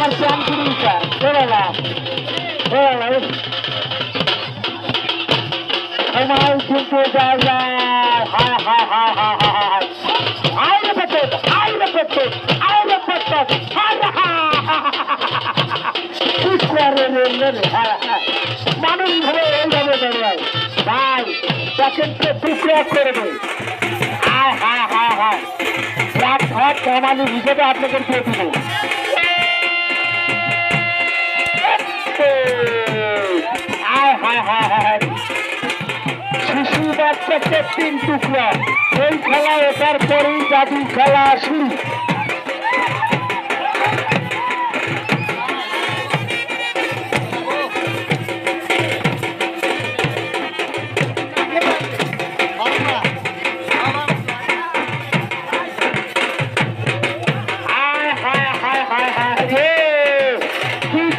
আমার প্যান কুড়িটা বেরোলাম বেরোলাম সময় কিন্তু যায় যায় হায় হায় হায় হায় হায় হায় হায় হায় পেটে হায় হায় করে রে রে হায় হায় মানুষ ধরে এইভাবে প্যাকেটকে টুকরো করে দেয় হায় হায় হায় হায় এক ঘর কমানো হিসেবে আপনাদের দিয়ে দিব আহার শিশু বাচ্চাকে তিন টুকরা সেই খেলা ওঠার পরেই জাদু খেলা শুরু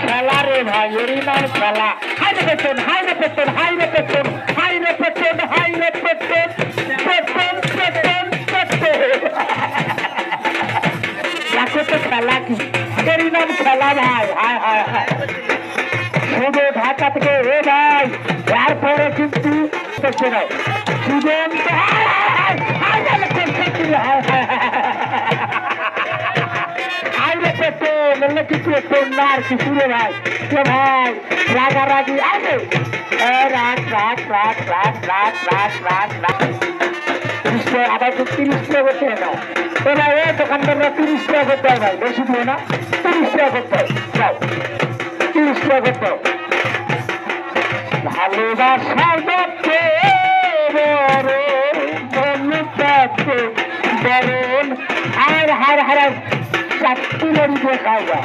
খেলা রে ভাই খেলা পেছন হাই রে পেছন হাই রে পেছন হাই রে পেছন হাই রে পেছন পেছন পেছন পেছন দেখো তো খেলা কি এরই নাম খেলা ভাই হায় হায় হায় শুধু ঢাকা থেকে এ ভাই এরপরে কিন্তু দেখছে না সুজন হায় হায় হায় বললে কিছু কন্যা আর কিছু রে ভাই। কে ভাই? রাগারাগি। এ, রাগ রাগ রাগ রাগ রাগ রাগ রাগ রাগ। আবার তো তিরিশ টাকা করতে হয় না। এ ভাই, এ দোকানদাররা তিরিশ টাকা ভাই। বেশি না। তিরিশ টাকা করতে হয়। তিরিশ টাকা করতে হয়। ভালোবাসার মধ্যে বরণ আর হার হার চাকরি বাড়িতে খাওয়া